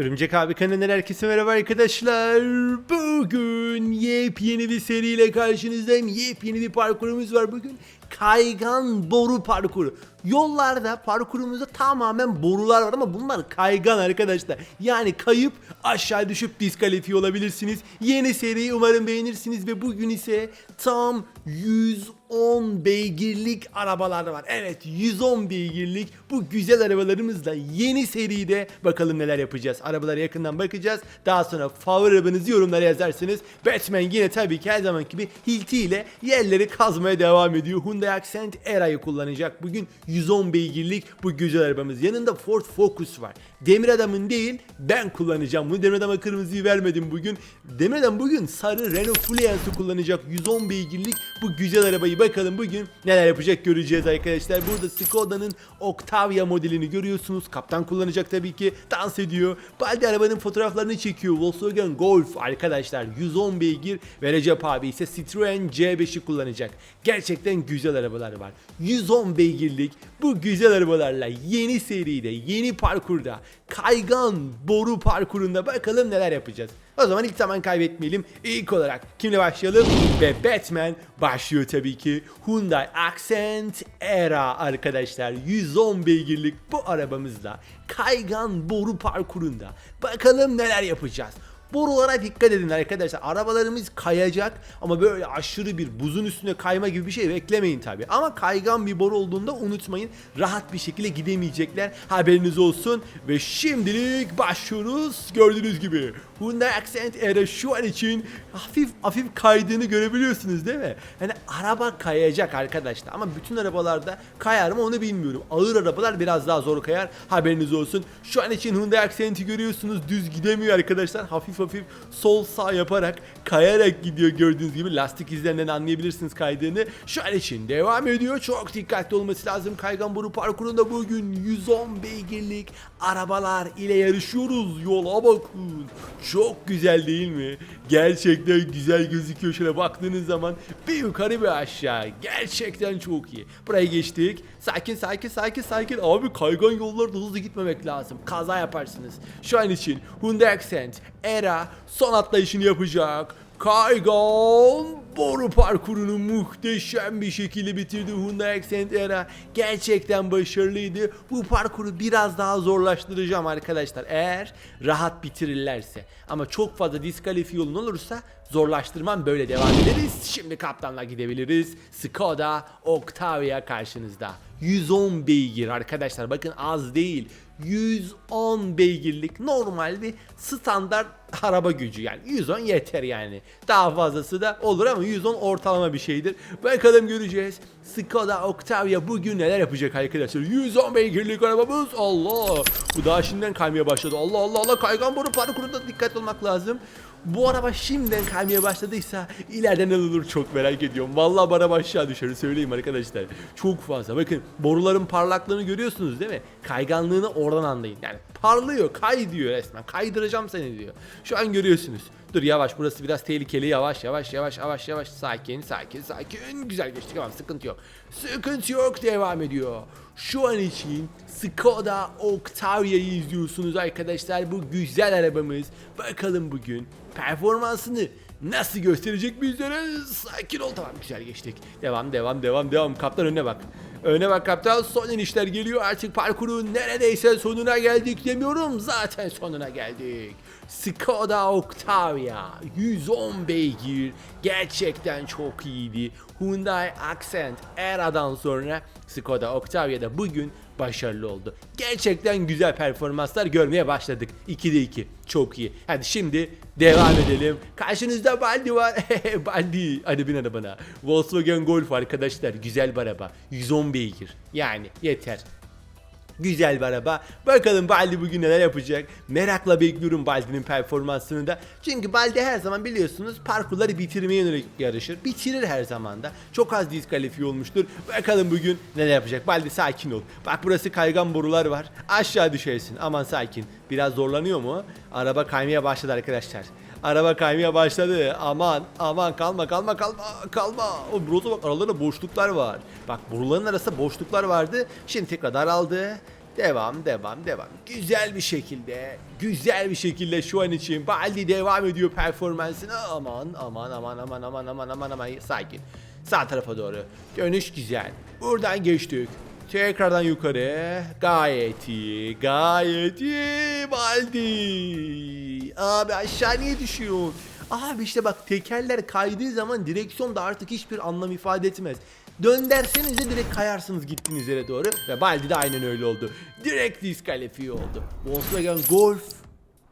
Örümcek abi kanalından herkese merhaba arkadaşlar. Bugün yepyeni bir seriyle karşınızdayım. Yepyeni bir parkurumuz var bugün. Kaygan boru parkuru. Yollarda parkurumuzda tamamen borular var ama bunlar kaygan arkadaşlar. Yani kayıp aşağı düşüp diskalifiye olabilirsiniz. Yeni seriyi umarım beğenirsiniz ve bugün ise tam 110 beygirlik arabalar var. Evet 110 beygirlik bu güzel arabalarımızla yeni seride bakalım neler yapacağız. Arabalara yakından bakacağız. Daha sonra favori arabanızı yorumlara yazarsınız. Batman yine tabii ki her zaman gibi Hilti ile yerleri kazmaya devam ediyor. Hyundai Accent Era'yı kullanacak. Bugün 110 beygirlik bu güzel arabamız. Yanında Ford Focus var. Demir Adam'ın değil ben kullanacağım. Bunu Demir Adam'a kırmızıyı vermedim bugün. Demir Adam bugün sarı Renault Fluence'ı kullanacak. 110 beygirlik bu güzel arabayı bakalım bugün neler yapacak göreceğiz arkadaşlar. Burada Skoda'nın Octavia modelini görüyorsunuz. Kaptan kullanacak tabii ki. Dans ediyor. Baldi arabanın fotoğraflarını çekiyor. Volkswagen Golf arkadaşlar 110 beygir ve Recep abi ise Citroen C5'i kullanacak. Gerçekten güzel arabalar var. 110 beygirlik bu güzel arabalarla yeni seride, yeni parkurda, kaygan boru parkurunda bakalım neler yapacağız. O zaman ilk zaman kaybetmeyelim. İlk olarak kimle başlayalım? Ve Batman başlıyor tabii ki. Hyundai Accent Era arkadaşlar. 110 beygirlik bu arabamızla kaygan boru parkurunda. Bakalım neler yapacağız. Borulara dikkat edin arkadaşlar. Arabalarımız kayacak ama böyle aşırı bir buzun üstüne kayma gibi bir şey beklemeyin tabi. Ama kaygan bir boru olduğunda unutmayın. Rahat bir şekilde gidemeyecekler. Haberiniz olsun. Ve şimdilik başlıyoruz. Gördüğünüz gibi Hyundai Accent Era şu an için hafif hafif kaydığını görebiliyorsunuz değil mi? Yani araba kayacak arkadaşlar. Ama bütün arabalarda kayar mı onu bilmiyorum. Ağır arabalar biraz daha zor kayar. Haberiniz olsun. Şu an için Hyundai Accent'i görüyorsunuz. Düz gidemiyor arkadaşlar. Hafif hafif sol sağ yaparak kayarak gidiyor gördüğünüz gibi. Lastik izlerinden anlayabilirsiniz kaydığını. Şu an için devam ediyor. Çok dikkatli olması lazım. Kaygan boru parkurunda bugün 110 beygirlik arabalar ile yarışıyoruz. Yola bakın. Çok güzel değil mi? Gerçekten güzel gözüküyor. Şöyle baktığınız zaman bir yukarı bir aşağı. Gerçekten çok iyi. Burayı geçtik. Sakin sakin sakin sakin. Abi kaygan yollarda hızlı gitmemek lazım. Kaza yaparsınız. Şu an için Hyundai Accent Era son atlayışını yapacak. Kaygan boru parkurunu muhteşem bir şekilde bitirdi Hyundai Accent Era. Gerçekten başarılıydı. Bu parkuru biraz daha zorlaştıracağım arkadaşlar. Eğer rahat bitirirlerse. Ama çok fazla diskalifiye yolun olursa zorlaştırmam böyle devam ederiz. Şimdi kaptanla gidebiliriz. Skoda Octavia karşınızda. 110 beygir arkadaşlar bakın az değil. 110 beygirlik normal bir standart araba gücü yani 110 yeter yani. Daha fazlası da olur ama 110 ortalama bir şeydir. Bakalım göreceğiz. Skoda Octavia bugün neler yapacak arkadaşlar? 110 beygirlik arabamız. Allah! Bu daha şimdiden kaymaya başladı. Allah Allah Allah kaygan boru parkurunda dikkat olmak lazım. Bu araba şimdiden kaymaya başladıysa ileride ne olur çok merak ediyorum. Vallahi araba aşağı düşer söyleyeyim arkadaşlar. Çok fazla. Bakın boruların parlaklığını görüyorsunuz değil mi? Kayganlığını oradan anlayın. Yani parlıyor, kay diyor resmen. Kaydıracağım seni diyor. Şu an görüyorsunuz. Dur yavaş burası biraz tehlikeli yavaş yavaş yavaş yavaş yavaş sakin sakin sakin güzel geçtik ama sıkıntı yok. Sıkıntı yok devam ediyor. Şu an için Skoda Octavia'yı izliyorsunuz arkadaşlar bu güzel arabamız. Bakalım bugün performansını nasıl gösterecek bizlere? Sakin ol tamam güzel geçtik. Devam devam devam devam kaptan önüne bak. Öne bak kaptan son inişler geliyor artık parkurun neredeyse sonuna geldik demiyorum zaten sonuna geldik. Skoda Octavia 110 beygir gerçekten çok iyiydi. Hyundai Accent Era'dan sonra Skoda Octavia da bugün başarılı oldu. Gerçekten güzel performanslar görmeye başladık. 2'de 2. Çok iyi. Hadi şimdi devam edelim. Karşınızda Baldi var. Baldi. Hadi bin arabana. Volkswagen Golf arkadaşlar. Güzel bir araba. 110 beygir. Yani yeter. Güzel bir araba. Bakalım Baldi bugün neler yapacak. Merakla bekliyorum Baldi'nin performansını da. Çünkü Baldi her zaman biliyorsunuz parkurları bitirmeye yönelik yarışır. Bitirir her zaman da. Çok az diskalifiye olmuştur. Bakalım bugün neler yapacak. Baldi sakin ol. Bak burası kaygan borular var. Aşağı düşersin. Aman sakin. Biraz zorlanıyor mu? Araba kaymaya başladı arkadaşlar. Araba kaymaya başladı. Aman aman kalma kalma kalma kalma. O burası bak aralarında boşluklar var. Bak boruların arasında boşluklar vardı. Şimdi tekrar daraldı. Devam, devam, devam. Güzel bir şekilde, güzel bir şekilde şu an için Baldi devam ediyor performansına. Aman, aman, aman, aman, aman, aman, aman, aman. Sakin. Sağ tarafa doğru. Dönüş güzel. Buradan geçtik. Tekrardan yukarı. Gayet iyi, gayet iyi Baldi. Abi aşağı niye düşüyor? Abi işte bak tekerler kaydığı zaman direksiyon da artık hiçbir anlam ifade etmez. Dön derseniz de direkt kayarsınız gittiğiniz yere doğru. Ve Baldi de aynen öyle oldu. Direkt diskalifiye oldu. Volkswagen Golf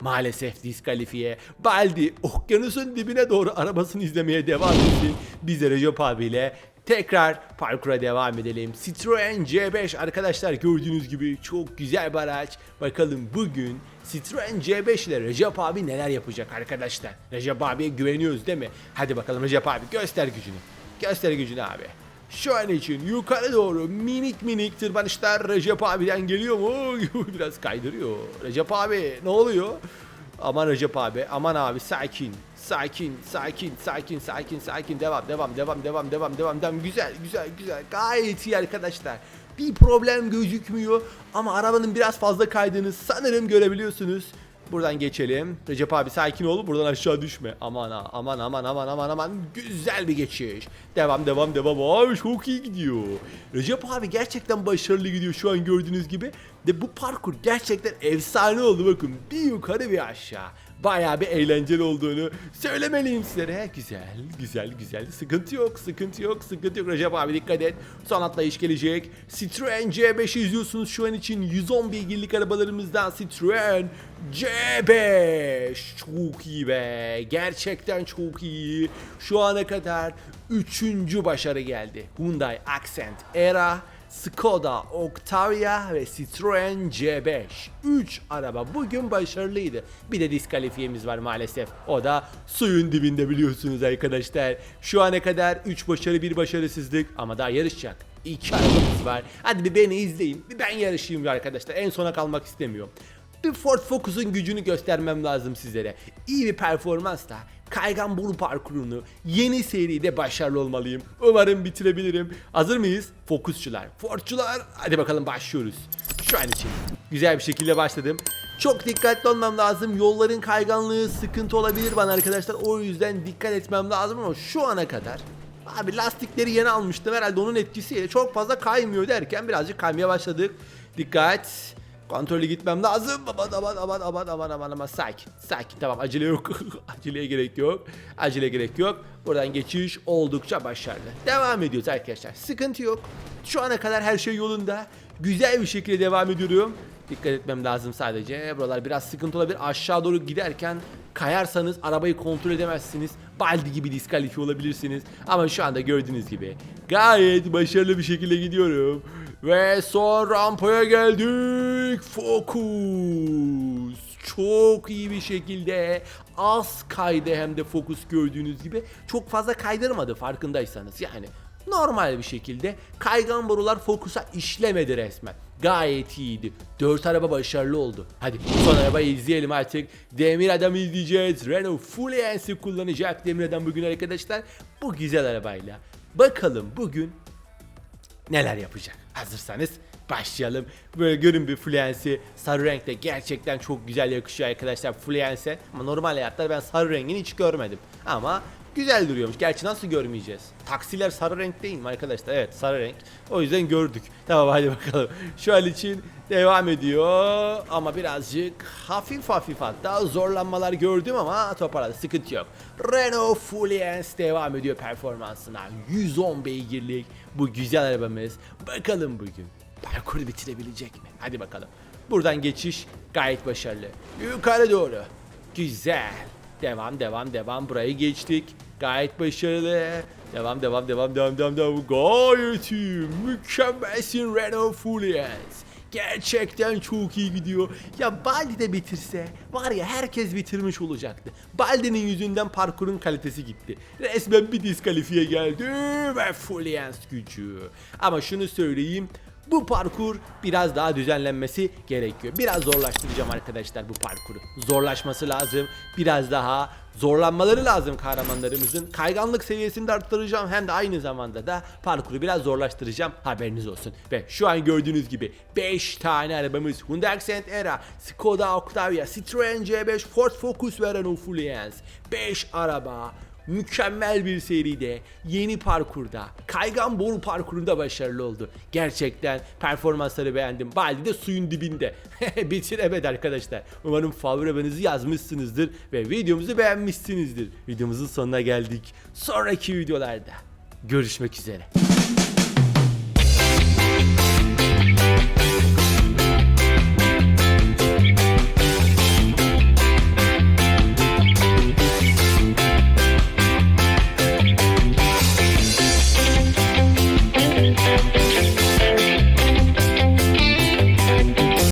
maalesef diskalifiye. Baldi okyanusun dibine doğru arabasını izlemeye devam etsin. Biz de Recep abiyle tekrar parkura devam edelim. Citroen C5 arkadaşlar gördüğünüz gibi çok güzel bir araç. Bakalım bugün Citroen C5 ile Recep abi neler yapacak arkadaşlar. Recep abiye güveniyoruz değil mi? Hadi bakalım Recep abi göster gücünü. Göster gücünü abi. Şu an için yukarı doğru minik minik tırmanışlar Recep abiden geliyor mu? Biraz kaydırıyor. Recep abi ne oluyor? Aman Recep abi, aman abi sakin, sakin, sakin, sakin, sakin, sakin. Devam, devam, devam, devam, devam, devam, devam. Güzel, güzel, güzel. Gayet iyi arkadaşlar. Bir problem gözükmüyor ama arabanın biraz fazla kaydığını sanırım görebiliyorsunuz. Buradan geçelim. Recep abi sakin ol. Buradan aşağı düşme. Aman ha, aman aman aman aman aman. Güzel bir geçiş. Devam devam devam. Abi çok iyi gidiyor. Recep abi gerçekten başarılı gidiyor şu an gördüğünüz gibi. De bu parkur gerçekten efsane oldu bakın. Bir yukarı bir aşağı. Bayağı bir eğlenceli olduğunu söylemeliyim sizlere. Güzel, güzel, güzel. Sıkıntı yok, sıkıntı yok, sıkıntı yok. Recep abi dikkat et. Son atlayış gelecek. Citroen C5 izliyorsunuz şu an için 110 beygirlik arabalarımızdan Citroen C5. Çok iyi be. Gerçekten çok iyi. Şu ana kadar üçüncü başarı geldi. Hyundai Accent Era Skoda Octavia ve Citroen C5. 3 araba bugün başarılıydı. Bir de diskalifiyemiz var maalesef. O da suyun dibinde biliyorsunuz arkadaşlar. Şu ana kadar 3 başarı 1 başarısızlık ama daha yarışacak. 2 arabamız var. Hadi bir beni izleyin. Bir ben yarışayım arkadaşlar. En sona kalmak istemiyorum. Bir Ford Focus'un gücünü göstermem lazım sizlere. İyi bir performansla kaygan boru parkurunu yeni seride başarılı olmalıyım. Umarım bitirebilirim. Hazır mıyız? Fokusçular, Fordçular. Hadi bakalım başlıyoruz. Şu an için güzel bir şekilde başladım. Çok dikkatli olmam lazım. Yolların kayganlığı sıkıntı olabilir bana arkadaşlar. O yüzden dikkat etmem lazım ama şu ana kadar Abi lastikleri yeni almıştım herhalde onun etkisiyle çok fazla kaymıyor derken birazcık kaymaya başladık. Dikkat. Kontrollü gitmem lazım. Aman aman aman aman aman aman aman sakin. Sakin tamam acele yok. Aceleye gerek yok. Acele gerek yok. Buradan geçiş oldukça başarılı. Devam ediyoruz arkadaşlar. Sıkıntı yok. Şu ana kadar her şey yolunda. Güzel bir şekilde devam ediyorum. Dikkat etmem lazım sadece. Buralar biraz sıkıntı olabilir. Aşağı doğru giderken kayarsanız arabayı kontrol edemezsiniz. Baldi gibi diskalifiye olabilirsiniz. Ama şu anda gördüğünüz gibi gayet başarılı bir şekilde gidiyorum. Ve son rampaya geldik. Fokus. Çok iyi bir şekilde az kaydı hem de fokus gördüğünüz gibi. Çok fazla kaydırmadı farkındaysanız. Yani normal bir şekilde kaygan borular fokusa işlemedi resmen. Gayet iyiydi. 4 araba başarılı oldu. Hadi son arabayı izleyelim artık. Demir Adam'ı izleyeceğiz. Renault Fluence'i kullanacak Demir Adam bugün arkadaşlar. Bu güzel arabayla. Bakalım bugün neler yapacak. Hazırsanız başlayalım. Böyle görün bir Fluence'i sarı renkte gerçekten çok güzel yakışıyor arkadaşlar Fluence'e. Ama normal hayatta ben sarı rengini hiç görmedim. Ama güzel duruyormuş. Gerçi nasıl görmeyeceğiz? Taksiler sarı renk değil mi arkadaşlar? Evet sarı renk. O yüzden gördük. Tamam hadi bakalım. Şu an için devam ediyor. Ama birazcık hafif hafif hatta zorlanmalar gördüm ama toparladı. Sıkıntı yok. Renault Fluence devam ediyor performansına. 110 beygirlik bu güzel arabamız. Bakalım bugün parkuru bitirebilecek mi? Hadi bakalım. Buradan geçiş gayet başarılı. Yukarı doğru. Güzel. Devam devam devam. Burayı geçtik. Gayet başarılı. Devam devam devam devam devam devam. Gayet iyi. Mükemmelsin Renault Fluence. Gerçekten çok iyi gidiyor. Ya Baldi de bitirse var ya herkes bitirmiş olacaktı. Baldi'nin yüzünden parkurun kalitesi gitti. Resmen bir diskalifiye geldi ve Fluence gücü. Ama şunu söyleyeyim. Bu parkur biraz daha düzenlenmesi gerekiyor. Biraz zorlaştıracağım arkadaşlar bu parkuru. Zorlaşması lazım. Biraz daha zorlanmaları lazım kahramanlarımızın. Kayganlık seviyesini de arttıracağım hem de aynı zamanda da parkuru biraz zorlaştıracağım. Haberiniz olsun. Ve şu an gördüğünüz gibi 5 tane arabamız Hyundai Accent Era, Skoda Octavia, Citroen C5, Ford Focus ve Renault Fluence. 5 araba mükemmel bir seride, yeni parkurda, kaygan boru parkurunda başarılı oldu. Gerçekten performansları beğendim. Baldi de suyun dibinde. Bitiremedi arkadaşlar. Umarım favori yazmışsınızdır ve videomuzu beğenmişsinizdir. Videomuzun sonuna geldik. Sonraki videolarda görüşmek üzere.